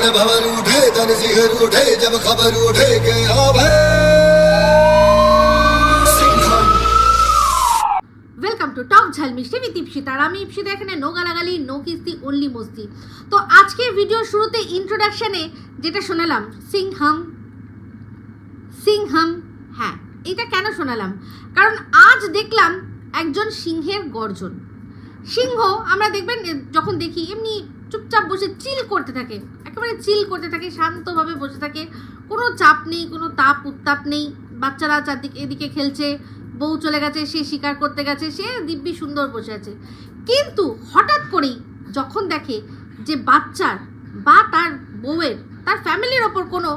रण भवन उठे तन सिहर उठे जब खबर उठे के अब है सिंघम ওয়েলকাম টু টক ঝাল মিষ্টি উইথ ইপসিতা আর আমি ইপসিতা এখানে নো গালাগালি নো কিস্তি অনলি মস্তি তো আজকের ভিডিওর শুরুতে ইন্ট্রোডাকশনে যেটা শোনালাম সিংহাম সিংহাম হ্যাঁ এটা কেন শোনালাম কারণ আজ দেখলাম একজন সিংহের গর্জন সিংহ আমরা দেখবেন এ, যখন দেখি এমনি চুপচাপ বসে চিল করতে থাকে। একেবারে চিল করতে থাকে, শান্তভাবে বসে থাকে। কোনো চাপ নেই, কোনো তাপ উত্তাপ নেই। বাচ্চারা চারদিকে, এদিকে খেলছে, বউ চলে গেছে, সে শিকার করতে গেছে, সে দিব্যি সুন্দর বসে আছে। কিন্তু হঠাৎ করেই যখন দেখে যে বাচ্চার বা তার বউয়ের, তার ফ্যামিলির ওপর কোনো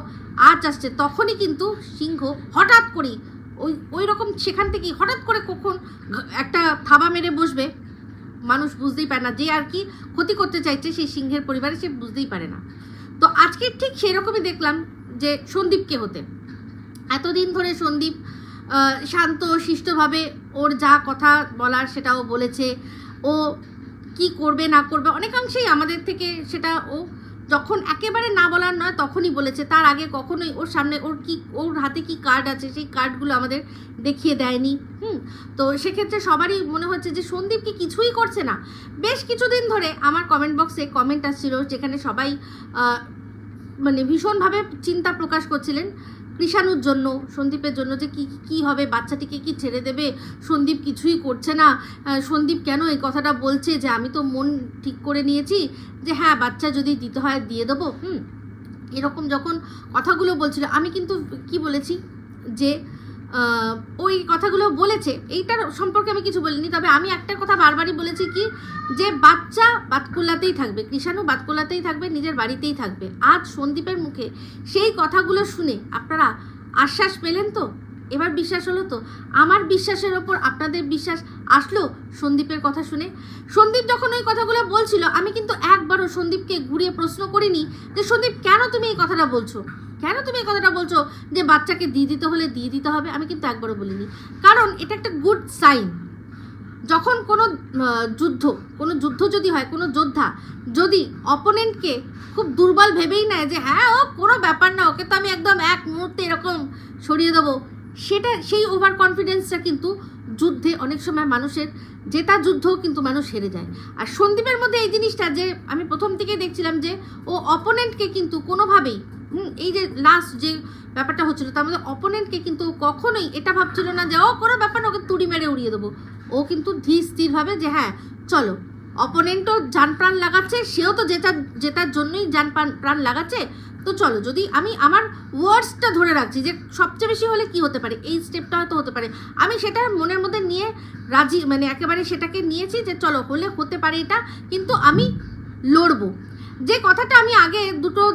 আঁচ আসছে, তখনই কিন্তু সিংহ হঠাৎ করেই ওই ওই রকম সেখান থেকেই হঠাৎ করে কখন একটা থাবা মেরে বসবে। মানুষ বুঝতেই পারে না। যে আর কি ক্ষতি করতে চাইছে সেই সিংহের পরিবারে সে বুঝতেই পারে না। তো আজকে ঠিক সেরকমই দেখলাম যে সন্দীপকে হতে। এতদিন ধরে সন্দীপ শান্ত, শিষ্টভাবে ওর যা কথা বলার সেটাও বলেছে। ও কি করবে না করবে, অনেকাংশেই আমাদের থেকে সেটা ও যখন একেবারে না বলার নয়, তখনই বলেছে। তার আগে কখনোই ওর সামনে ওর কি, ওর হাতে কি কার্ড আছে, সেই কার্ডগুলো আমাদের দেখিয়ে দেয়নি। হুম? তো সেক্ষেত্রে সবারই মনে হচ্ছে যে সন্দীপ কি কিছুই করছে না। বেশ কিছুদিন ধরে আমার কমেন্ট বক্সে কমেন্ট আসছিল, যেখানে সবাই মানে ভীষণভাবে চিন্তা প্রকাশ করছিলেন। কৃষাণুর জন্য, সন্দীপের জন্য যে কি কি হবে, বাচ্চাটিকে কি ছেড়ে দেবে? সন্দীপ কিছুই করছে না। সন্দীপ কেন এই কথাটা বলছে যে আমি তো মন ঠিক করে নিয়েছি যে হ্যাঁ বাচ্চা যদি দিতে হয় দিয়ে দেবো। হুম। এরকম যখন কথাগুলো বলছিল, আমি কিন্তু কি বলেছি? যে ওই কথাগুলো বলেছে, এইটার সম্পর্কে আমি কিছু বলিনি, তবে আমি একটা কথা বারবারই বলেছি কি, যে বাচ্চা বাতকুল্লাতেই থাকবে, কৃষাণু বাতকুল্লাতেই থাকবে, নিজের বাড়িতেই থাকবে। আজ সন্দীপের মুখে সেই কথাগুলো শুনে আপনারা আশ্বাস পেলেন তো? এবার বিশ্বাস হলো তো? আমার বিশ্বাসের ওপর আপনাদের বিশ্বাস আসলো সন্দীপের কথা শুনে? সন্দীপ যখন ওই কথাগুলো বলছিল, আমি কিন্তু একবারও সন্দীপকে ঘুরিয়ে প্রশ্ন করিনি যে, সন্দীপ, কেন তুমি এই কথাটা বলছো? কেন তুমি এই কথাটা বলছো? যে বাচ্চাকে দিয়ে দিতে হলে দিয়ে দিতে হবে? আমি কিন্তু একবারও বলিনি। কারণ এটা একটা গুড সাইন যখন কোনো যুদ্ধ কোনো যুদ্ধ যদি হয়, কোনো যোদ্ধা যদি অপোনেন্টকে খুব দুর্বল ভেবেই নেয় যে হ্যাঁ ও কোনো ব্যাপার না, ওকে তো আমি একদম এক মুহূর্তে এরকম সরিয়ে দেবো, সেটা, সেই ওভার কনফিডেন্সটা কিন্তু যুদ্ধে অনেক সময় মানুষের, জেতা যুদ্ধও কিন্তু মানুষ হেরে যায়। আর সন্দীপের মধ্যে এই জিনিসটা যে, আমি প্রথম থেকে দেখছিলাম যে, ও অপোনেন্টকে কিন্তু কোনোভাবেই এই যে লাস্ট যে ব্যাপারটা হচ্ছিল, তার মধ্যে অপোনেন্টকে কিন্তু কখনোই এটা ভাবছিল না যে, ও, কোনো ব্যাপার না, ওকে তুড়ি মেরে উড়িয়ে দেবো। ও কিন্তু ধীর স্থিরভাবে যে হ্যাঁ চলো। অপোনেন্টও যান প্রাণ লাগাচ্ছে, সেও তো জেতার জেতার জন্যই যান প্রাণ প্রাণ লাগাচ্ছে। তো চলো, যদি আমি আমার ওয়ার্ডসটা ধরে রাখছি যে, সবচেয়ে বেশি হলে কি হতে পারে? এই স্টেপটা হয়তো হতে পারে। আমি সেটা মনের মধ্যে নিয়ে রাজি মানে একেবারে সেটাকে নিয়েছি যে, চলো, হলে হতে পারে এটা, কিন্তু আমি লড়বো। যে কথাটা আমি আগে দুটো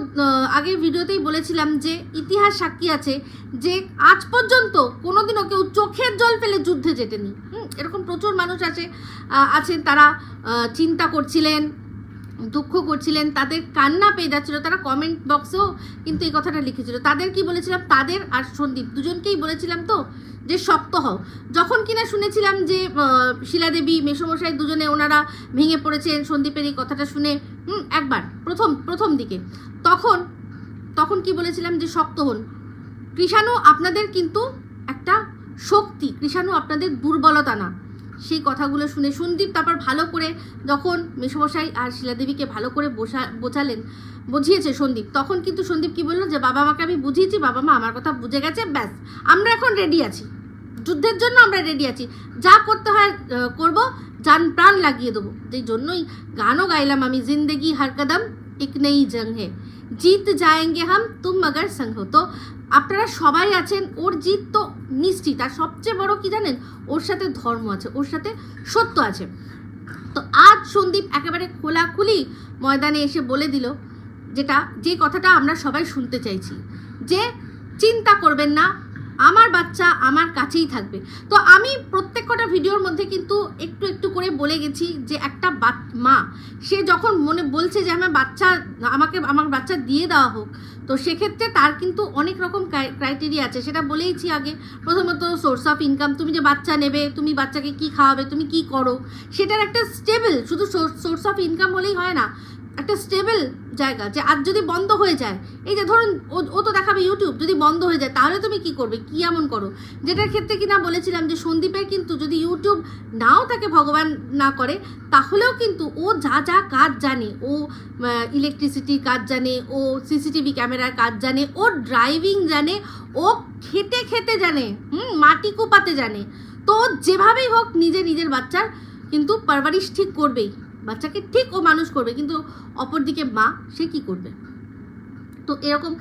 আগে ভিডিওতেই বলেছিলাম যে ইতিহাস সাক্ষী আছে যে আজ পর্যন্ত কোনোদিনও কেউ চোখের জল ফেলে যুদ্ধে যেতেনি এরকম প্রচুর মানুষ আছে আছেন, তারা চিন্তা করছিলেন দুঃখ করছিলেন, তাদের কান্না পেয়ে যাচ্ছিল, তারা কমেন্ট বক্সেও কিন্তু এই কথাটা লিখেছিল। তাদের কি বলেছিলাম? তাদের আর সন্দীপ, দুজনকেই বলেছিলাম তো যে শক্ত হও। যখন কিনা শুনেছিলাম যে শিলাদেবী, মেসমশাই দুজনে ওনারা ভেঙে পড়েছেন, সন্দীপের এই কথাটা শুনে, হুম, একবার, প্রথম প্রথম দিকে। তখন তখন কি বলেছিলাম যে শক্ত হন। কৃষাণু আপনাদের কিন্তু একটা শক্তি, কৃষাণু আপনাদের দুর্বলতা না। সেই কথাগুলো শুনে সন্দীপ তারপর ভালো করে যখন মেসমশাই আর শিলাদেবীকে ভালো করে বসা বোঝালেন, বুঝিয়েছে সন্দীপ, তখন কিন্তু সন্দীপ কি বলল যে, বাবা মাকে আমি বুঝিয়েছি, বাবা মা আমার কথা বুঝে গেছে, ব্যাস, আমরা এখন রেডি আছি। যুদ্ধের জন্য আমরা রেডি আছি। যা করতে হয় করব যান প্রাণ লাগিয়ে দেবো। যেই জন্যই গানও গাইলাম আমি, জিন্দেগি হর কদম এক নেই জং হে। জিত যায়েঙ্গে হাম, তুম মগর হো। তো আপনারা সবাই আছেন, ওর জিত তো নিশ্চিত। আর সবচেয়ে বড় কি জানেন? ওর সাথে ধর্ম আছে, ওর সাথে সত্য আছে। তো আজ সন্দীপ একেবারে খোলাখুলি ময়দানে এসে বলে দিল যেটা, যে কথাটা আমরা সবাই শুনতে চাইছি, যে চিন্তা করবেন না আমার বাচ্চা আমার কাছেই থাকবে। তো আমি প্রত্যেক কটা ভিডিওর মধ্যে কিন্তু একটু একটু করে বলে গেছি যে একটা মা, সে যখন মনে বলছে যে আমার বাচ্চা, আমাকে, আমার বাচ্চা দিয়ে দেওয়া হোক, তো সেক্ষেত্রে তার কিন্তু অনেক রকম ক্রাইটেরিয়া আছে। সেটা বলেইছি আগে। প্রথমত সোর্স অফ ইনকাম তুমি যে বাচ্চা নেবে, তুমি বাচ্চাকে কি খাওয়াবে, তুমি কি করো, সেটার একটা স্টেবল শুধু সোর্স অফ ইনকাম হলেই হয় না। একটা স্টেবল জায়গা যে আজ যদি বন্ধ হয়ে যায়, এই যে ধরুন ও- তো দেখাবে ইউটিউব যদি বন্ধ হয়ে যায়, তাহলে তুমি কি করবে? কি এমন করো? যেটার ক্ষেত্রে কিনা বলেছিলাম যে সন্দীপের কিন্তু যদি ইউটিউব নাও তাকে ভগবান না করে, তাহলেও কিন্তু ও যা যা কাজ জানে, ও ইলেকট্রিসিটির কাজ জানে, ও সিসিটিভি ক্যামেরার কাজ জানে, ও ড্রাইভিং জানে, ও খেতে খেতে জানে, হুম, মাটি কোপাতে জানে, তো যেভাবেই হোক নিজে নিজের বাচ্চার কিন্তু পারভারিশ ঠিক করবেই। বাচ্চাকে ঠিক ও মানুষ করবে, কিন্তু অপরদিকে মা, সে কি করবে? তো এরকম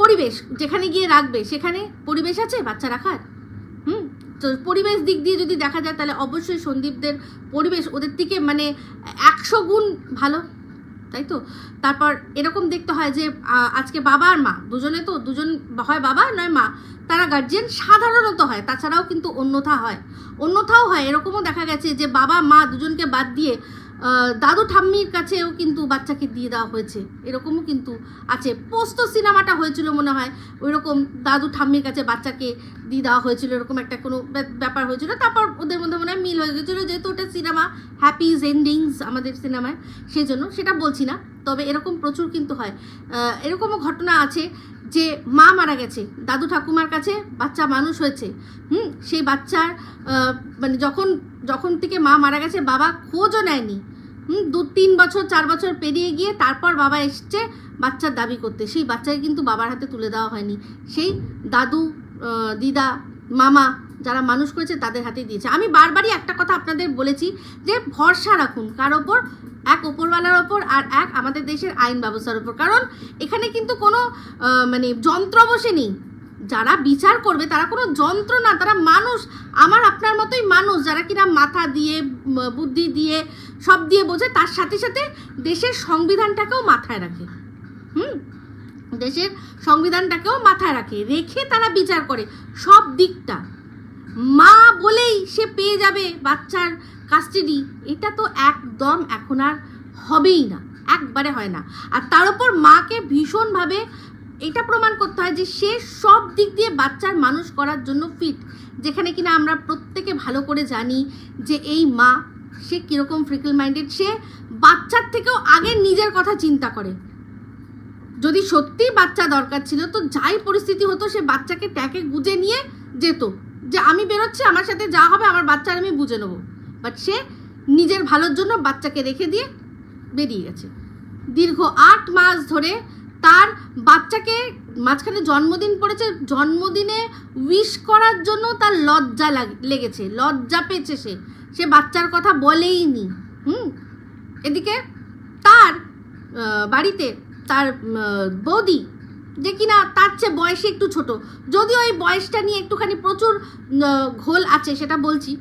পরিবেশ যেখানে গিয়ে রাখবে, সেখানে পরিবেশ আছে বাচ্চা রাখার? হুম? তো পরিবেশ দিক দিয়ে যদি দেখা যায়, তাহলে অবশ্যই সন্দীপদের পরিবেশ ওদের থেকে মানে একশো গুণ ভালো, তাই তো? তারপর এরকম দেখতে হয় যে আজকে বাবা আর মা, দুজনে তো, দুজন হয় বাবা নয় মা, তারা গার্জিয়ান সাধারণত হয়, তাছাড়াও কিন্তু অন্যথা হয়। অন্যথাও হয়, এরকমও দেখা গেছে যে বাবা, মা দুজনকে বাদ দিয়ে দাদু ঠাম্মির কাছেও কিন্তু বাচ্চাকে দিয়ে দেওয়া হয়েছে। এরকমও কিন্তু আছে। পোস্ত সিনেমাটা হয়েছিল মনে হয়। ওই রকম দাদু ঠাম্মির কাছে বাচ্চাকে দিয়ে দেওয়া হয়েছিল। এরকম একটা কোনো ব্যাপ- ব্যাপার হয়েছিল। তারপর ওদের মধ্যে মনে হয় মিল হয়ে গেছিল। যেহেতু ওটা সিনেমা হ্যাপিজ এন্ডিংস আমাদের সিনেমায়। সেই জন্য সেটা বলছি না। তবে এরকম প্রচুর কিন্তু হয়। এরকমও ঘটনা আছে। যে মা মারা গেছে, দাদু ঠাকুমার কাছে বাচ্চা মানুষ হয়েছে, হুম? সেই বাচ্চার মানে যখন যখন থেকে মা মারা গেছে, বাবা খোঁজও নেয়নি, হুম? দু, তিন বছর, চার বছর পেরিয়ে গিয়ে তারপর বাবা এসছে বাচ্চার দাবি করতে। সেই বাচ্চাকে কিন্তু বাবার হাতে তুলে দেওয়া হয়নি। সেই দাদু দিদা, মামা যারা মানুষ করেছে তাদের হাতে দিয়েছে। আমি বারবারই একটা কথা আপনাদের বলেছি যে ভরসা রাখুন কার ওপর এক ওপরওয়ালার ওপর আর এক আমাদের দেশের আইন ব্যবস্থার ওপর কারণ এখানে কিন্তু কোনো মানে যন্ত্র বসে নেই। যারা বিচার করবে, তারা কোনো যন্ত্র না, তারা মানুষ। আমার আপনার মতোই মানুষ, যারা কিনা মাথা দিয়ে বুদ্ধি দিয়ে, সব দিয়ে বোঝে, তার সাথে সাথে দেশের সংবিধানটাকেও মাথায় রাখে। হুম? দেশের সংবিধানটাকেও মাথায় রাখে। রেখে তারা বিচার করে। সব দিকটা। মা বলেই সে পেয়ে যাবে বাচ্চার কাস্টাডি, এটা তো একদম এখন আর হবেই না, একবারে হয় না। আর তার উপর মাকে ভীষণভাবে এটা প্রমাণ করতে হয় যে সে সব দিক দিয়ে বাচ্চার মানুষ করার জন্য ফিট যেখানে কিনা আমরা প্রত্যেকে ভালো করে জানি যে এই মা সে কীরকম ফ্রিকল মাইন্ডেড সে বাচ্চার থেকেও আগে নিজের কথা চিন্তা করে। যদি সত্যিই বাচ্চা দরকার ছিল তো যাই পরিস্থিতি হতো, সে বাচ্চাকে ট্যাকে গুজে নিয়ে যেত, যে আমি বেরোচ্ছি, আমার সাথে যা হবে, আমার বাচ্চার আমি বুঝে নেব। বাট সে নিজের ভালোর জন্য বাচ্চাকে রেখে দিয়ে বেরিয়ে গেছে। দীর্ঘ আট মাস ধরে তার বাচ্চাকে মাঝখানে জন্মদিন পড়েছে, জন্মদিনে উইশ করার জন্য তার লজ্জা লাগ- লেগেছে, লজ্জা পেয়েছে সে। সে বাচ্চার কথা বলেই নি হুম? এদিকে তার বাড়িতে তার বৌদি যে কিনা তার চেয়ে বয়সে একটু ছোট, যদিও এই বয়সটা নিয়ে একটুখানি প্রচুর ঘোল আছে সেটা বলছি।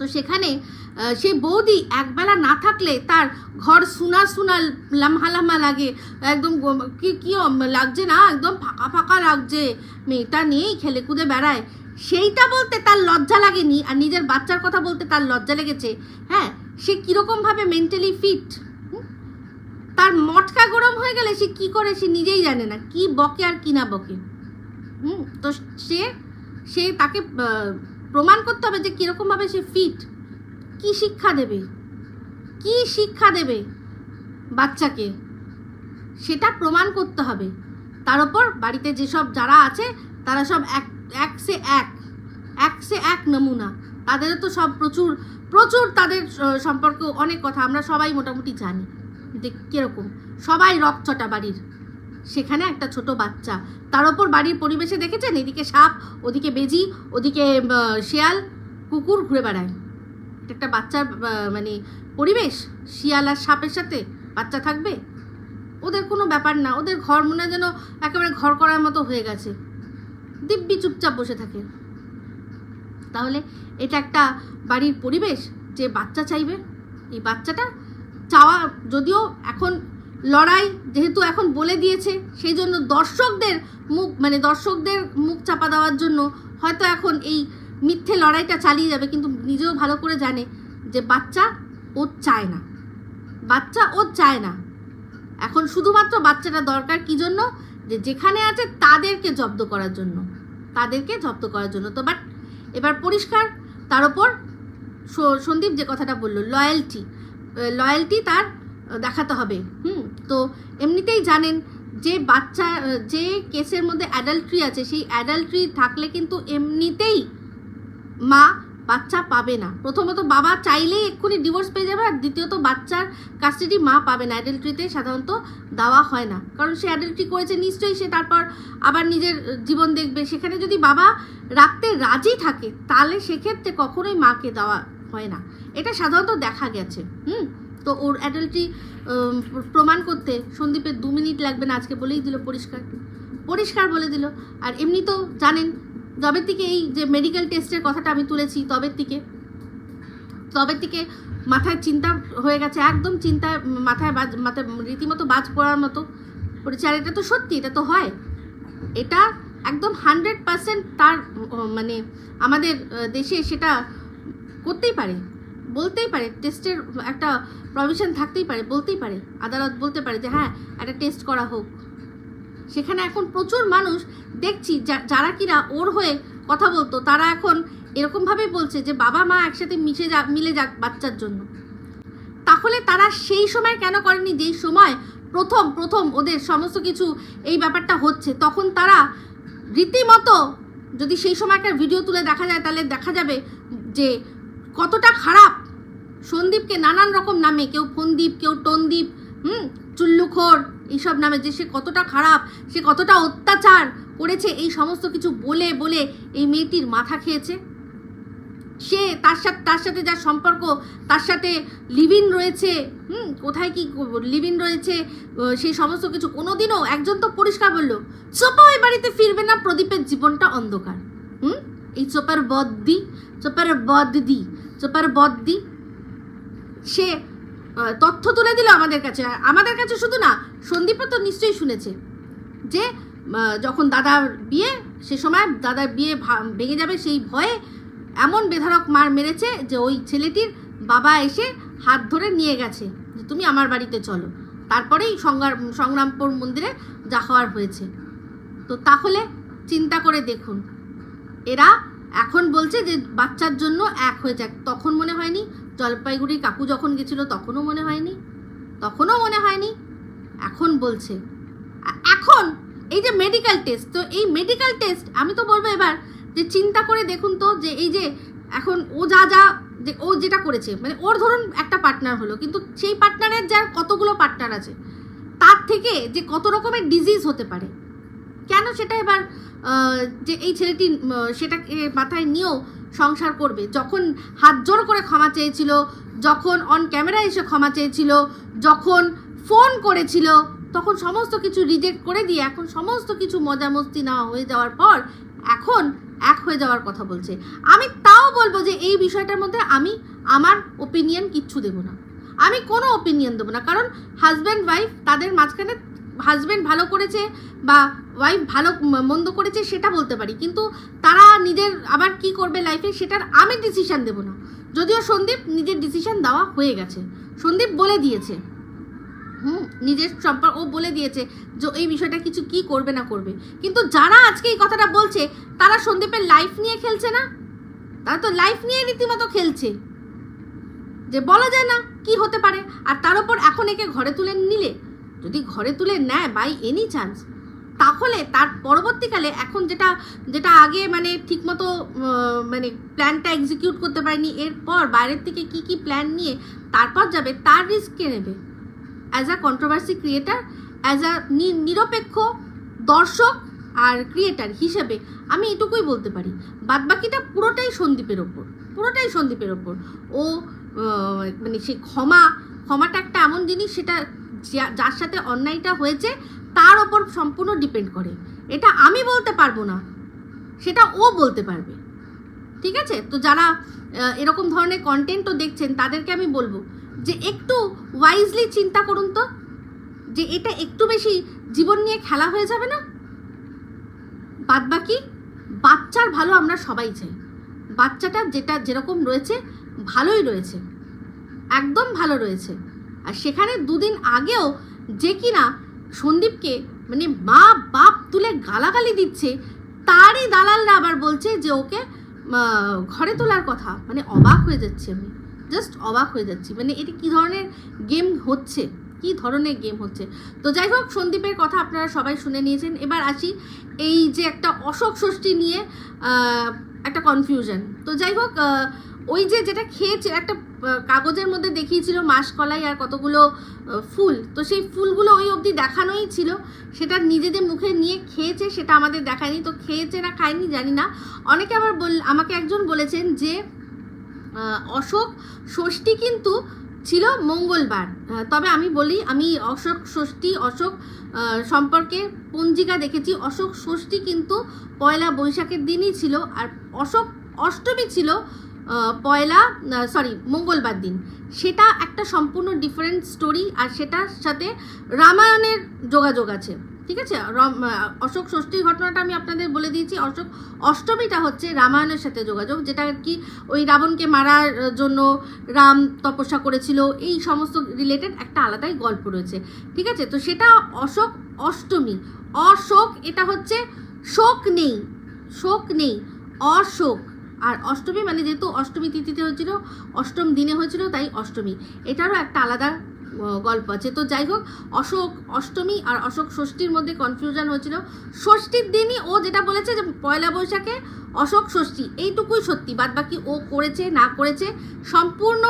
তো সেখানে সেই বৌদি একবেলা না থাকলে তার ঘর সুনা সুনা লামহা লামহা লাগে। একদম কি কি লাগছে না? একদম ফাঁকা ফাঁকা লাগছে। মেয়েটা নেই খেলে কুদে বেড়ায়। সেইটা বলতে তার লজ্জা লাগেনি আর নিজের বাচ্চার কথা বলতে তার লজ্জা লেগেছে। হ্যাঁ সে কীরকমভাবে মেন্টালি ফিট তার মটকা গরম হয়ে গেলে সে কি করে সে নিজেই জানে না। কি বকে আর কি না বকে। হুম, তো সে সে তাকে প্রমাণ করতে হবে যে কীরকমভাবে সে ফিট কি শিক্ষা দেবে? কি শিক্ষা দেবে বাচ্চাকে? সেটা প্রমাণ করতে হবে। তার ওপর বাড়িতে যেসব যারা আছে, তারা সব এক এক সে এক এক সে এক নমুনা। তাদেরও তো সব প্রচুর প্রচুর তাদের সম্পর্কে অনেক কথা। আমরা সবাই মোটামুটি জানি যে কীরকম। সবাই রকচটা বাড়ির। সেখানে একটা ছোট বাচ্চা। তার ওপর বাড়ির পরিবেশে দেখেছেন? এদিকে সাপ, ওদিকে বেজি, ওদিকে শেয়াল, কুকুর ঘুরে বেড়ায়। একটা বাচ্চার মানে পরিবেশ। শিয়াল আর সাপের সাথে বাচ্চা থাকবে? ওদের কোনো ব্যাপার না। ওদের ঘর মনে যেন একেবারে ঘর করার মতো হয়ে গেছে। দিব্যি চুপচাপ বসে থাকে। তাহলে এটা একটা বাড়ির পরিবেশ? যে বাচ্চা চাইবে। এই বাচ্চাটা চাওয়া, যদিও এখন লড়াই যেহেতু এখন বলে দিয়েছে, সেই জন্য দর্শকদের মুখ মানে দর্শকদের মুখ চাপা দেওয়ার জন্য হয়তো এখন এই মিথ্যে লড়াইটা চালিয়ে যাবে, কিন্তু নিজেও ভালো করে জানে যে বাচ্চা ও চায় না। বাচ্চা ও চায় না। এখন শুধুমাত্র বাচ্চাটা দরকার কি জন্য? যে যেখানে আছে তাদেরকে জব্দ করার জন্য। তাদেরকে জব্দ করার জন্য। তো বাট এবার পরিষ্কার, তার ওপর সন্দীপ যে কথাটা বলল লয়্যালটি লয়্যালটি তার দেখাতে হবে। হুম? তো এমনিতেই জানেন যে বাচ্চা, যে কেসের মধ্যে অ্যাডাল্ট্রি আছে, সেই অ্যাডাল্ট্রি থাকলে কিন্তু এমনিতেই মা বাচ্চা পাবে না। প্রথমত বাবা চাইলেই এক্ষুনি ডিভোর্স পেয়ে যাবে আর দ্বিতীয়ত বাচ্চার কাস্টাডি মা পাবে না। অ্যাডাল্ট্রিতে সাধারণত দেওয়া হয় না। কারণ সে অ্যাডাল্ট্রি করেছে, নিশ্চয়ই সে তারপর আবার নিজের জীবন দেখবে। সেখানে যদি বাবা রাখতে রাজি থাকে, তাহলে সেক্ষেত্রে কখনোই মাকে দেওয়া হয় না। এটা সাধারণত দেখা গেছে। হুম? তো ওর অ্যাডাল্ট্রি প্রমাণ করতে সন্দীপের দু মিনিট লাগবে না আজকে বলেই দিল পরিষ্কার। পরিষ্কার বলে দিল। আর এমনি তো জানেন তবের থেকে এই যে মেডিকেল টেস্টের কথাটা আমি তুলেছি তবের থেকে তবের থেকে মাথায় চিন্তা হয়ে গেছে, একদম চিন্তা মাথায় বাজ, মাথায় রীতিমতো বাজ পড়ার মতো। পড়েছে আর এটা তো সত্যি, এটা তো হয়। এটা একদম হান্ড্রেড পার্সেন্ট তার মানে আমাদের দেশে সেটা করতেই পারে। বলতেই পারে টেস্টের একটা প্রভিশন থাকতেই পারে, বলতেই পারে। আদালত বলতে পারে যে হ্যাঁ একটা টেস্ট করা হোক। সেখানে এখন প্রচুর মানুষ দেখছি যারা কিনা ওর হয়ে কথা বলতো, তারা এখন এরকমভাবেই বলছে যে, বাবা মা একসাথে মিশে যা, মিলে যাক বাচ্চার জন্য। তাহলে তারা সেই সময় কেন করেনি যেই সময় প্রথম প্রথম ওদের সমস্ত কিছু এই ব্যাপারটা হচ্ছে? তখন তারা রীতিমতো যদি সেই সময়কার ভিডিও তুলে দেখা যায়, তাহলে দেখা যাবে যে কতটা খারাপ? সন্দীপকে নানান রকম নামে, কেউ ফন্দীপ, কেউ টন্দীপ, হুম? চুল্লুখোর, এইসব নামে যে সে কতটা খারাপ, সে কতটা অত্যাচার করেছে, এই সমস্ত কিছু বলে বলে এই মেয়েটির মাথা খেয়েছে। সে তার সাথে তার সাথে যার সম্পর্ক, তার সাথে লিভিন রয়েছে, হুম? কোথায় কি লিভিন রয়েছে সেই সমস্ত কিছু কোনোদিনও একজন তো পরিষ্কার বলল, চোপা ওই বাড়িতে ফিরবে না, প্রদীপের জীবনটা অন্ধকার। হুম? এই চোপার বদ্দি চোপার বদ্দি। চোপার বদ্দি। সে তথ্য তুলে দিল আমাদের কাছে। আমাদের কাছে শুধু না, সন্দীপও তো নিশ্চয়ই শুনেছে যে যখন দাদার বিয়ে, সে সময় দাদার বিয়ে ভেঙে যাবে সেই ভয়ে এমন বেধারক মার মেরেছে যে ওই ছেলেটির বাবা এসে হাত ধরে নিয়ে গেছে যে তুমি আমার বাড়িতে চলো। তারপরেই সংগ্রাম সংগ্রামপুর মন্দিরে যা হওয়ার হয়েছে। তো তাহলে চিন্তা করে দেখুন, এরা এখন বলছে যে বাচ্চার জন্য এক হয়ে যাক। তখন মনে হয়নি। জলপাইগুড়ির কাকু যখন গেছিল, তখনও মনে হয়নি। তখনও মনে হয়নি। এখন বলছে। এখন এই যে মেডিকেল টেস্ট তো এই মেডিকেল টেস্ট আমি তো বলব এবার যে চিন্তা করে দেখুন তো যে এই যে এখন ও যা যা যে ও যেটা করেছে মানে ওর ধরুন একটা পার্টনার হলো, কিন্তু সেই পার্টনারের যার কতগুলো পার্টনার আছে, তার থেকে যে কত রকমের ডিজিজ হতে পারে কেন সেটা এবার যে এই ছেলেটি সেটাকে মাথায় নিয়েও সংসার করবে? যখন হাত জোর করে ক্ষমা চেয়েছিল, যখন অন ক্যামেরা এসে ক্ষমা চেয়েছিল, যখন ফোন করেছিল, তখন সমস্ত কিছু রিজেক্ট করে দিয়ে এখন সমস্ত কিছু মজা মস্তি নেওয়া হয়ে যাওয়ার পর এখন এক হয়ে যাওয়ার কথা বলছে। আমি তাও বলব যে এই বিষয়টার মধ্যে আমি আমার ওপিনিয়ন কিচ্ছু দেবো না। আমি কোনো ওপিনিয়ন দেবো না। কারণ হাজব্যান্ড ওয়াইফ তাদের মাঝখানে হাজব্যান্ড ভালো করেছে বা ওয়াইফ ভালো মন্দ করেছে সেটা বলতে পারি। কিন্তু তারা নিজের আবার কি করবে লাইফে সেটার আমি ডিসিশন দেবো না। যদিও সন্দীপ নিজের ডিসিশন দেওয়া হয়ে গেছে। সন্দীপ বলে দিয়েছে। হুম, নিজের সম্পর্ক, ও বলে দিয়েছে যে এই বিষয়টা কিছু কি করবে না করবে। কিন্তু যারা আজকে এই কথাটা বলছে, তারা সন্দীপের লাইফ নিয়ে খেলছে না। তারা তো লাইফ নিয়ে রীতিমতো খেলছে। যে বলা যায় না কি হতে পারে। আর তার উপর এখন একে ঘরে তুলে নিলে যদি ঘরে তুলে নেয় বাই এনি চান্স তাহলে তার পরবর্তীকালে এখন যেটা যেটা আগে মানে ঠিকমতো মানে প্ল্যানটা এক্সিকিউট করতে পারেনি, এরপর বাইরের থেকে কি কি প্ল্যান নিয়ে তারপর যাবে, তার রিস্ক কে নেবে? As a controversy creator as a নিরপেক্ষ দর্শক আর ক্রিয়েটার হিসেবে আমি এটুকুই বলতে পারি। বাদবাকিটা পুরোটাই সন্দীপের ওপর, পুরোটাই সন্দীপের ওপর। ও মানে সেই ক্ষমা, ক্ষমাটা একটা এমন জিনিস, সেটা যার সাথে অন্যায়টা হয়েছে, তার ওপর সম্পূর্ণ ডিপেন্ড করে। এটা আমি বলতে পারব না, সেটা ও বলতে পারবে। ঠিক আছে? তো যারা এরকম ধরনের কন্টেন্টও দেখছেন, তাদেরকে আমি বলব যে একটু ওয়াইজলি চিন্তা করুন তো, যে এটা একটু বেশি জীবন নিয়ে খেলা হয়ে যাবে না? বাদ বাকি বাচ্চার ভালো আমরা সবাই চাই। বাচ্চাটা যেটা যেরকম রয়েছে, ভালোই রয়েছে। একদম ভালো রয়েছে। আর সেখানে দুদিন আগেও যে কিনা সন্দীপকে মানে মা বাপ তুলে গালাগালি দিচ্ছে, তারই দালালরা আবার বলছে যে ওকে ঘরে তোলার কথা। মানে অবাক হয়ে যাচ্ছি আমি। জাস্ট অবাক হয়ে যাচ্ছি। মানে এটা কি ধরনের গেম হচ্ছে? কি ধরনের গেম হচ্ছে? তো যাই হোক, সন্দীপের কথা আপনারা সবাই শুনে নিয়েছেন। এবার আসি এই যে একটা অশোক ষষ্ঠী নিয়ে একটা কনফিউশন তো যাই হোক ওই যে যেটা খেয়েছে, একটা কাগজের মধ্যে দেখিয়েছিল মাসকলাই আর কতগুলো ফুল। তো সেই ফুলগুলো ওই অবধি দেখানোই ছিল। সেটা নিজেদের মুখে নিয়ে খেয়েছে, সেটা আমাদের দেখায়নি। তো খেয়েছে না খায়নি জানি না। অনেকে আবার বল, আমাকে একজন বলেছেন যে অশোক ষষ্ঠী কিন্তু ছিল মঙ্গলবার। তবে আমি বলি, আমি অশোক ষষ্ঠী, অশোক সম্পর্কে পঞ্জিকা দেখেছি। অশোক ষষ্ঠী কিন্তু পয়লা বৈশাখের দিনই ছিল। আর অশোক অষ্টমী ছিল পয়লা সরি মঙ্গলবার দিন। সেটা একটা সম্পূর্ণ ডিফারেন্ট স্টোরি আর সেটার সাথে রামায়ণের যোগাযোগ আছে। ঠিক আছে? অশোক ষষ্ঠীর ঘটনাটা আমি আপনাদের বলে দিয়েছি। অশোক অষ্টমীটা হচ্ছে রামায়ণের সাথে যোগাযোগ, যেটা আর কি ওই রাবণকে মারার জন্য রাম তপস্যা করেছিল। এই সমস্ত রিলেটেড একটা আলাদাই গল্প রয়েছে। ঠিক আছে? তো সেটা অশোক অষ্টমী। অশোক, এটা হচ্ছে শোক নেই। শোক নেই। অশোক। আর অষ্টমী মানে যেহেতু অষ্টমী তিথিতে হয়েছিল, অষ্টম দিনে হয়েছিল, তাই অষ্টমী। এটারও একটা আলাদা গল্প আছে। তো যাই হোক, অশোক অষ্টমী আর অশোক ষষ্ঠীর মধ্যে কনফিউশন হয়েছিল। ষষ্ঠীর দিনই ও যেটা বলেছে যে পয়লা বৈশাখে অশোক ষষ্ঠী, এইটুকুই সত্যি। বাদ বাকি ও করেছে, না করেছে, সম্পূর্ণ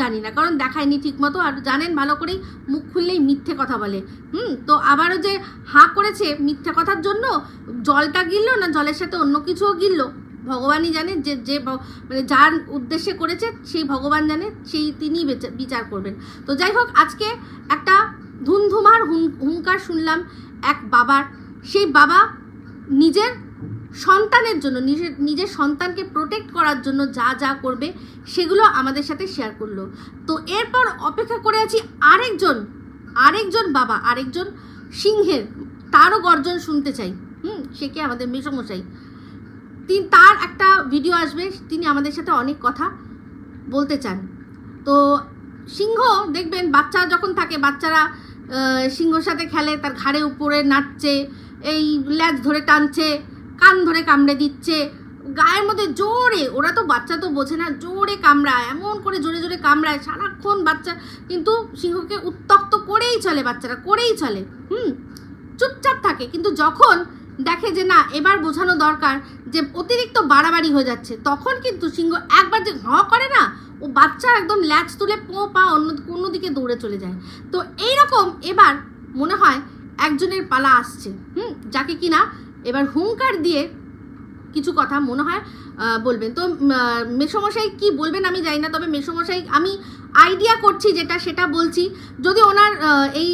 জানি না। কারণ দেখায়নি ঠিকমতো, আর জানেন ভালো করেই মুখ খুললেই মিথ্যে কথা বলে। হুম, তো আবারও যে হাঁ করেছে মিথ্যে কথার জন্য, জলটা গিললো না জলের সাথে অন্য কিছুও গিললো? ভগবানই জানে যে যে মানে যার উদ্দেশ্যে করেছে, সেই ভগবান জানে, সেই তিনিই বেচা- বিচার করবেন। তো যাই হোক, আজকে একটা ধুমধুমার হুঙ্কার শুনলাম এক বাবার। সেই বাবা নিজের সন্তানের জন্য নিজের নিজের সন্তানকে প্রোটেক্ট করার জন্য যা যা করবে, সেগুলো আমাদের সাথে শেয়ার করল। তো এরপর অপেক্ষা করে আছি আরেকজন আরেকজন বাবা, আরেকজন সিংহের। তারও গর্জন শুনতে চাই। হুম, সে কি আমাদের মেসমশাই? তিনি তার একটা ভিডিও আসবে, তিনি আমাদের সাথে অনেক কথা বলতে চান। তো সিংহ দেখবেন, বাচ্চা যখন থাকে, বাচ্চারা সিংহর সাথে খেলে, তার ঘাড়ে উপরে নাচছে এই ল্যাজ ধরে টানছে, কান ধরে কামড়ে দিচ্ছে, গায়ের মধ্যে জোরে, ওরা তো বাচ্চা তো বোঝে না, জোরে কামড়ায়, এমন করে জোরে জোরে কামড়ায়, সারাক্ষণ বাচ্চা, কিন্তু সিংহকে উত্তক্ত করেই চলে বাচ্চারা, করেই চলে, হুম, চুপচাপ থাকে, কিন্তু যখন দেখে যে না, এবার বোঝানো দরকার যে অতিরিক্ত বাড়াবাড়ি হয়ে যাচ্ছে। তখন কিন্তু সিংহ একবার যে ঘ করে না, ও বাচ্চা একদম ল্যাচ তুলে পো পা অন্য অন্যদিকে দৌড়ে চলে যায়। তো এই রকম এবার মনে হয় একজনের পালা আসছে। হুম, যাকে কিনা এবার হুঙ্কার দিয়ে কিছু কথা মনে হয় বলবেন। তো মেসোমশাই কি বলবেন আমি জানি না, তবে মেসোমশাই, আমি আইডিয়া করছি যেটা, সেটা বলছি। যদি ওনার এই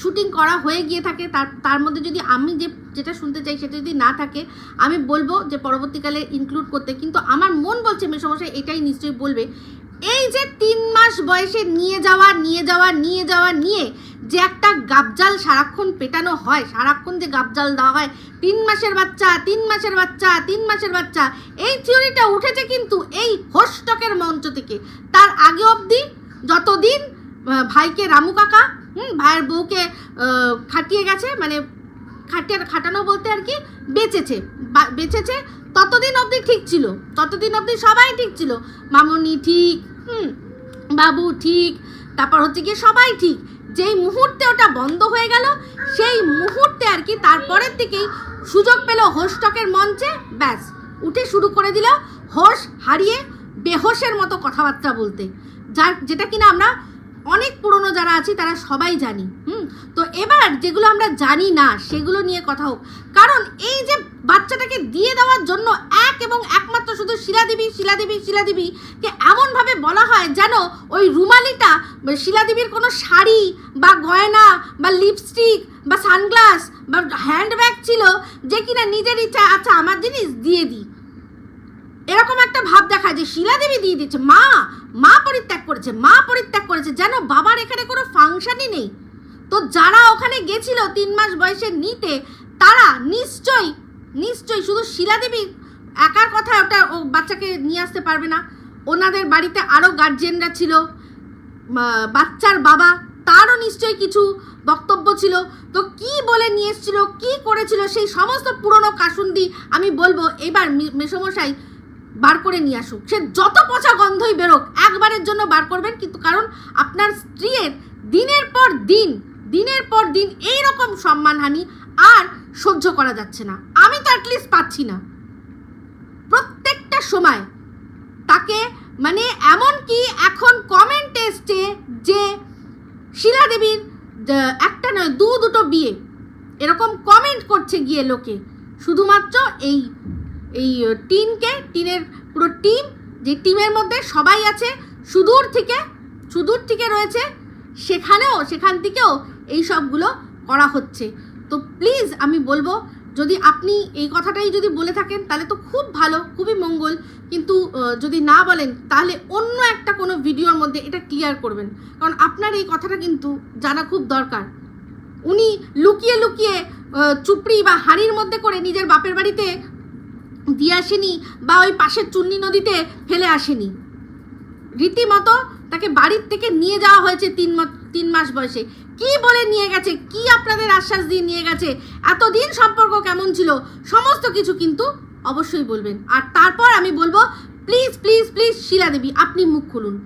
শুটিং করা হয়ে গিয়ে থাকে, তার তার মধ্যে যদি আমি যে যেটা শুনতে চাই সেটা যদি না থাকে, আমি বলব যে পরবর্তীকালে ইনক্লুড করতে। কিন্তু আমার মন বলছে মেসোমশাই, এটাই নিশ্চয়ই বলবে। এই যে তিন মাস বয়সে নিয়ে যাওয়া নিয়ে যাওয়া নিয়ে যাওয়া, নিয়ে যে একটা গাবজাল সারাক্ষণ পেটানো হয়, সারাক্ষণ যে গাবজাল দেওয়া হয়, তিন মাসের বাচ্চা, তিন মাসের বাচ্চা, তিন মাসের বাচ্চা, এই থিওরিটা উঠেছে কিন্তু এই হোস্টকের মঞ্চ থেকে। তার আগে অবধি যতদিন ভাইকে রামু কাকা, হুম, ভাইয়ের বউকে খাটিয়ে গেছে মানে খাটিয়ে খাটানো বলতে আর কি বেঁচেছে। বেঁচেছে, ততদিন অবধি ঠিক ছিল। ততদিন অবধি সবাই ঠিক ছিল। মামনি ঠিক, হুম, বাবু ঠিক, তারপর হচ্ছে কি সবাই ঠিক। যেই মুহূর্তে ওটা বন্ধ হয়ে গেল, সেই মুহূর্তে আর কি তারপরের থেকেই সুযোগ পেল হোস্টকের মঞ্চে। ব্যাস, উঠে শুরু করে দিল হোশ হারিয়ে বেহোশের মতো কথাবার্তা বলতে। যার, যেটা কিনা আমরা অনেক পুরনো যারা আছি, তারা সবাই জানি। তো এবার যেগুলো আমরা জানি না, সেগুলো নিয়ে কথা হোক। কারণ এই যে বাচ্চাটাকে দিয়ে দেওয়ার জন্য এক এবং একমাত্র শুধু শিলাদেবী শিলাদেবী শিলাদেবীকে এমনভাবে বলা হয় যেন ওই রুমালিটা শিলাদেবীর কোনো শাড়ি বা গয়না বা লিপস্টিক বা সানগ্লাস বা হ্যান্ডব্যাগ ছিল যে কিনা নিজের ইচ্ছা আচ্ছা আমার জিনিস দিয়ে দিই। এরকম একটা ভাব দেখায় যে শিলাদেবী দিয়ে দিচ্ছে মা মা পরিত্যাগ করেছে, মা পরিত্যাগ করেছে যেন বাবার এখানে কোনো ফাংশনই নেই। তো যারা ওখানে গেছিল তিন মাস বয়সে নিতে, তারা নিশ্চয়ই নিশ্চয়ই শুধু শিলাদেবী একার কথা ওটা ও বাচ্চাকে নিয়ে আসতে পারবে না। ওনাদের বাড়িতে আরও গার্জেনরা ছিল বাচ্চার বাবা, তারও নিশ্চয়ই কিছু বক্তব্য ছিল। তো কি বলে নিয়ে এসেছিল, কি করেছিল, সেই সমস্ত পুরনো কাসুন্দি আমি বলব, এবার মেসোমশাই বার করে নিয়ে আসুক। সে যত পচা গন্ধই বেরোক, একবারের জন্য বার করবেন, কিন্তু কারণ আপনার স্ত্রীর দিনের পর দিন দিনের পর দিন এই রকম সম্মানহানি আর সহ্য করা যাচ্ছে না। আমি তো অ্যাটলিস্ট পাচ্ছি না। প্রত্যেকটা সময় তাকে মানে এমন কি এখন কমেন্ট এসছে যে শিলা দেবীর একটা নয়, দু দুটো বিয়ে। এরকম কমেন্ট করছে গিয়ে লোকে। শুধুমাত্র এই এই টিনকে টিনের পুরো টিম যে টিমের মধ্যে সবাই আছে, সুদূর থেকে সুদূর থেকে রয়েছে, সেখানেও, সেখান থেকেও এই সবগুলো করা হচ্ছে। তো প্লিজ আমি বলব, যদি আপনি এই কথাটাই যদি বলে থাকেন, তাহলে তো খুব ভালো, খুবই মঙ্গল। কিন্তু যদি না বলেন, তাহলে অন্য একটা কোনো ভিডিওর মধ্যে এটা ক্লিয়ার করবেন। কারণ আপনার এই কথাটা কিন্তু জানা খুব দরকার। উনি লুকিয়ে লুকিয়ে চুপড়ি বা হাড়ির মধ্যে করে নিজের বাপের বাড়িতে দিয়ে আসেনি বা ওই পাশের চুন্নি নদীতে ফেলে আসেনি। রীতিমতো তাকে বাড়ির থেকে নিয়ে যাওয়া হয়েছে তিন তিন মাস বয়সে। কি বলে নিয়ে গেছে? কি আপনাদের আশ্বাস দিয়ে নিয়ে গেছে? এতদিন সম্পর্ক কেমন ছিল? সমস্ত কিছু কিন্তু অবশ্যই বলবেন। আর তারপর আমি বলব please please please Shila Devi, আপনি মুখ খুলুন।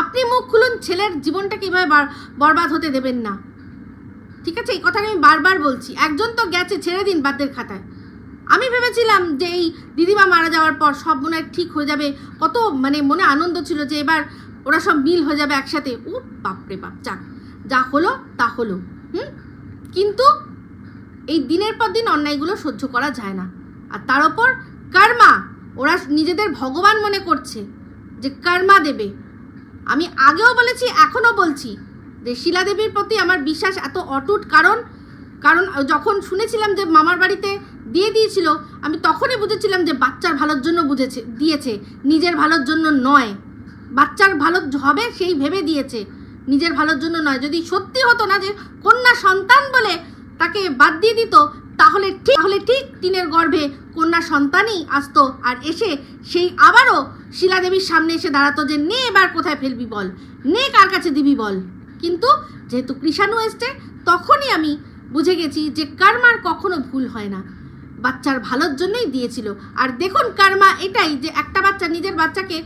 আপনি মুখ খুলুন, ছেলের জীবনটা কীভাবে বরবাদ হতে দেবেন না। ঠিক আছে? এই কথাটা আমি বারবার বলছি। একজন তো গেছে ছেড়ে দিন বাদের খাতায়। আমি ভেবেছিলাম যে এই দিদিমা মারা যাওয়ার পর সব মনে ঠিক হয়ে যাবে। কত মানে মনে আনন্দ ছিল যে এবার ওরা সব মিল হয়ে যাবে একসাথে। ও বাপরে বাপ, যাক। যা হলো তা হলো, হুম? কিন্তু এই দিনের পর দিন অন্যায়গুলো সহ্য করা যায় না। আর তার ওপর কর্মা, ওরা নিজেদের ভগবান মনে করছে যে কর্মা দেবে। আমি আগেও বলেছি, এখনও বলছি যে শিলা দেবীর প্রতি আমার বিশ্বাস এত অটুট কারণ কারণ যখন শুনেছিলাম যে মামার বাড়িতে দিয়ে দিয়েছিল, আমি তখনই বুঝেছিলাম যে বাচ্চার ভালোর জন্য বুঝেছে, দিয়েছে, নিজের ভালোর জন্য নয়। বাচ্চার ভালো হবে সেই ভেবে দিয়েছে। নিজের ভালোর জন্য নয়। যদি সত্যি হতো না যে কন্যা সন্তান বলে তাকে বাদ দিয়ে দিত, তাহলে ঠিক তাহলে ঠিক টিনের গর্ভে কন্যা সন্তানই আসতো আর এসে সেই আবারও শিলা দেবীর সামনে এসে দাঁড়াতো যে, নে এবার কোথায় ফেলবি বল? নে কার কাছে দিবি বল? কিন্তু যেহেতু কৃষাণু এসছে, তখনই আমি বুঝে গেছি যে কারমার কখনো ভুল হয় না। বাচ্চার ভালোর জন্যই দিয়েছিল। আর দেখুন, কারমা এটাই যে একটা বাচ্চা নিজের বাচ্চাকে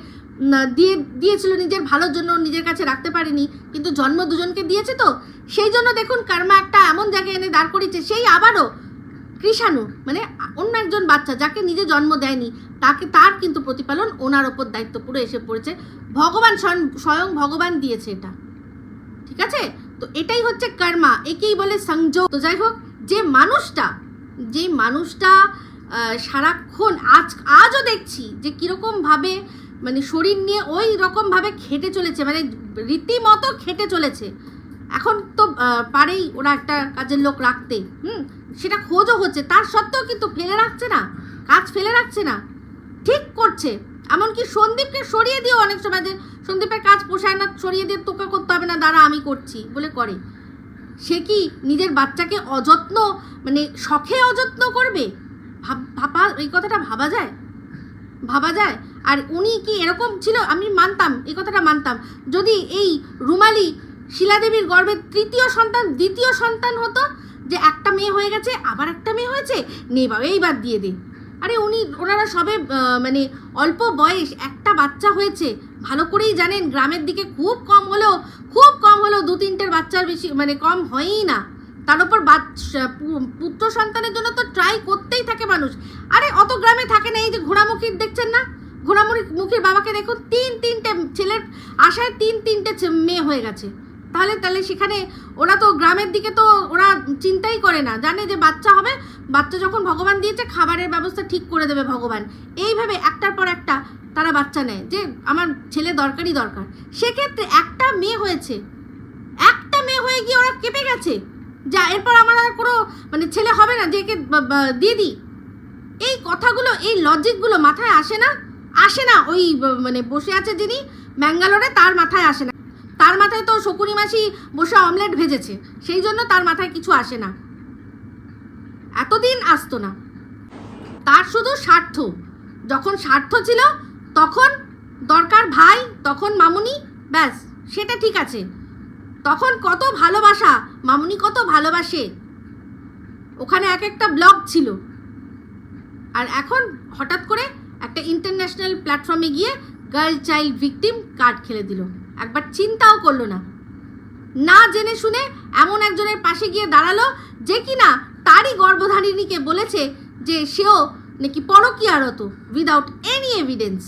দিয়ে, দিয়েছিল নিজের ভালোর জন্য, নিজের কাছে রাখতে পারেনি, কিন্তু জন্ম দুজনকে দিয়েছে তো? সেই জন্য দেখুন কারমা একটা এমন জায়গায় এনে দাঁড় করিয়েছে, সেই আবারও কৃষাণু মানে অন্য একজন বাচ্চা যাকে নিজে জন্ম দেয়নি, তাকে তার কিন্তু প্রতিপালন ওনার ওপর দায়িত্ব পুরো এসে পড়েছে। ভগবান স্বয়ং স্বয়ং ভগবান দিয়েছে এটা। ঠিক আছে? তো এটাই হচ্ছে কর্মা, একেই বলে সংযোগ তো যাই হোক, যে মানুষটা যে মানুষটা সারাক্ষণ আজ, আজও দেখছি যে কীরকমভাবে মানে শরীর নিয়ে ওই রকমভাবে খেটে চলেছে মানে রীতিমতো খেটে চলেছে। এখন তো পারেই ওরা একটা কাজের লোক রাখতে, হুম? সেটা খোঁজও হচ্ছে, তার সত্ত্বেও কিন্তু ফেলে রাখছে না, কাজ ফেলে রাখছে না, ঠিক করছে। এমনকি সন্দীপকে সরিয়ে দিও অনেক সময় যে, সন্দীপের কাজ পোষায় না, সরিয়ে দিয়ে তোকে করতে হবে না, দাঁড়া, আমি করছি বলে করে। সে কি নিজের বাচ্চাকে অযত্ন মানে শখে অযত্ন করবে? ভাবা, এই কথাটা ভাবা যায়? ভাবা যায়? আর উনি কি এরকম ছিল? আমি মানতাম, এই কথাটা মানতাম। যদি এই রুমালি শিলাদেবীর গর্ভে তৃতীয় সন্তান, দ্বিতীয় সন্তান হতো, যে একটা মেয়ে হয়ে গেছে, আবার একটা মেয়ে হয়েছে নে বাবা এইবার দিয়ে দে। আরে উনি, ওনারা সবে মানে অল্প বয়স, একটা বাচ্চা হয়েছে। ভালো করেই জানেন, গ্রামের দিকে খুব কম হলেও, খুব কম হলেও দু তিনটের বাচ্চার বেশি মানে কম হয়ই না। তার উপর পুত্র সন্তানের জন্য তো ট্রাই করতেই থাকে মানুষ। আরে অত গ্রামে থাকে না, এই যে ঘোড়ামুখীর দেখছেন না? ঘোড়ামুখী মুখের বাবাকে দেখুন তিন তিনটে ছেলের আশায় তিন তিনটে মেয়ে হয়ে গেছে। তাহলে তাহলে সেখানে ওরা তো গ্রামের দিকে তো ওরা চিন্তাই করে না। জানে যে বাচ্চা হবে, বাচ্চা যখন ভগবান দিয়েছে, খাবারের ব্যবস্থা ঠিক করে দেবে ভগবান। এইভাবে একটার পর একটা তারা বাচ্চা নেয় যে, আমার ছেলে দরকারই দরকার। সেক্ষেত্রে একটা মেয়ে হয়েছে। একটা মেয়ে হয়ে গিয়ে ওরা কেঁপে গেছে। যা, এরপর আমার আর কোনো মানে ছেলে হবে না, যে একে দিয়ে দিই। এই কথাগুলো, এই লজিকগুলো মাথায় আসে না? আসে না, ওই মানে বসে আছে যিনি ম্যাঙ্গালোরে, তার মাথায় আসে না। তার মাথায় তো শকুনি মাসি বসে অমলেট ভেজেছে, সেই জন্য তার মাথায় কিছু আসে না। এতদিন আসতো না। তার শুধু স্বার্থ। যখন স্বার্থ ছিল, তখন দরকার ভাই, তখন মামুনি, ব্যাস, সেটা ঠিক আছে। তখন কত ভালোবাসা, মামুনি কত ভালোবাসে। ওখানে এক একটা ব্লগ ছিল। আর এখন হঠাৎ করে একটা ইন্টারন্যাশনাল প্ল্যাটফর্মে গিয়ে গার্ল চাইল্ড ভিকটিম কার্ড খেলে দিল। একবার চিন্তাও করল না। না জেনে শুনে এমন একজনের পাশে গিয়ে দাঁড়াল যে কিনা তারই গর্ভধারিণীকে বলেছে যে সেও নাকি পরকীয়ারত without any evidence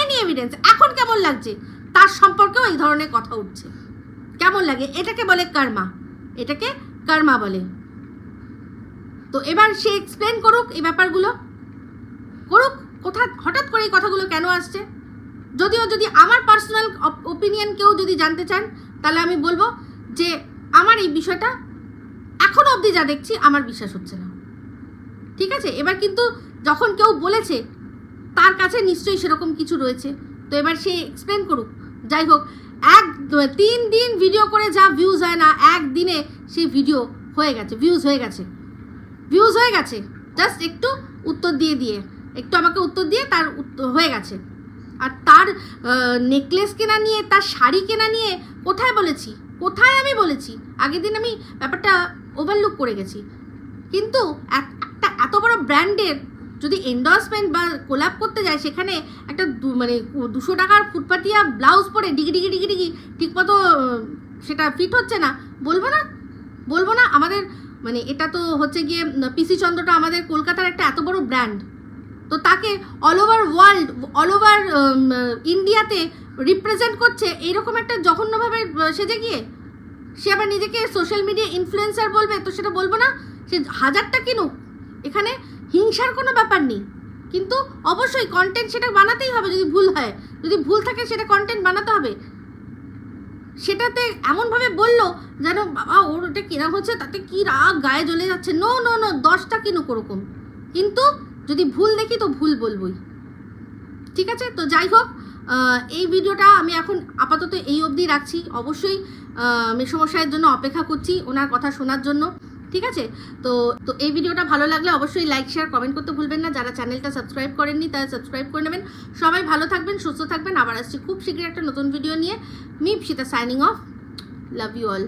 any evidence এখন কেমন লাগছে? তার সম্পর্কেও এই ধরনের কথা উঠছে। কেমন লাগে? এটাকে বলে কর্মা এটাকে কর্মা বলে। তো এবার সে এক্সপ্লেন করুক এই ব্যাপারগুলো। করুক। কোথা হঠাৎ করে এই কথাগুলো কেন আসছে? যদিও যদি আমার পার্সোনাল ওপিনিয়ন কেউ যদি জানতে চান, তাহলে আমি বলব যে আমার এই বিষয়টা এখনও অবধি যা দেখছি, আমার বিশ্বাস হচ্ছে না। ঠিক আছে? এবার কিন্তু যখন কেউ বলেছে, তার কাছে নিশ্চয়ই সেরকম কিছু রয়েছে। তো এবার সে এক্সপ্লেন করুক। যাই হোক, এক তিন দিন ভিডিও করে যা ভিউজ হয় না একদিনে সেই ভিডিও হয়ে গেছে ভিউজ হয়ে গেছে। ভিউজ হয়ে গেছে। জাস্ট একটু উত্তর দিয়ে দিয়ে। একটু আমাকে উত্তর দিয়ে তার হয়ে গেছে। আর তার নেকলেস কেনা নিয়ে, তার শাড়ি কেনা নিয়ে কোথায় বলেছি? কোথায় আমি বলেছি? আগের দিন আমি ব্যাপারটা ওভারলুক করে গেছি। কিন্তু একটা এত বড় ব্র্যান্ডের যদি এন্ডোর্সমেন্ট বা কোলাপ করতে যায়, সেখানে একটা মানে দুশো টাকার ফুটপাটিয়া ব্লাউজ পরে ডিগি ডিগি ডিগি ডিগি ঠিকমতো সেটা ফিট হচ্ছে না। বলব না? বলব না? আমাদের মানে এটা তো হচ্ছে গিয়ে পিসি চন্দ্রটা আমাদের কলকাতার একটা এত বড় ব্র্যান্ড তো তাকে all over world all over ইন্ডিয়াতে রিপ্রেজেন্ট করছে এইরকম একটা জঘন্যভাবে সেজে গিয়ে। সে আবার নিজেকে সোশ্যাল মিডিয়া ইনফ্লুয়েন্সার বলবে, তো সেটা বলব না, সে হাজারটা কিনুক। এখানে হিংসার কোনো ব্যাপার নেই। কিন্তু অবশ্যই কন্টেন্ট সেটা বানাতেই হবে যদি ভুল হয়। যদি ভুল থাকে সেটা কন্টেন্ট বানাতে হবে। সেটাতে এমনভাবে বলল যেন, বাবা, ওর ওটা কেনা হচ্ছে? তাতে কি রাগ, গায়ে জ্বলে যাচ্ছে? নো নো নো দশটা কিনুক ওরকম। কিন্তু যদি ভুল দেখি তো ভুল বলবোই। ঠিক আছে? তো যাই হোক এই ভিডিওটা আমি এখন আপাতত এই অবধি রাখছি। অবশ্যই মেসমশাইয়ের জন্য অপেক্ষা করছি ওনার কথা শোনার জন্য। ঠিক আছে? তো তো এই ভিডিওটা ভালো লাগলে অবশ্যই লাইক শেয়ার কমেন্ট করতে ভুলবেন না। যারা চ্যানেলটা সাবস্ক্রাইব করেননি, তারা সাবস্ক্রাইব করে নেবেন। সবাই ভালো থাকবেন, সুস্থ থাকবেন। আবার আসছি খুব শীঘ্রই একটা নতুন ভিডিও নিয়ে। মিপ, Sita signing off love you all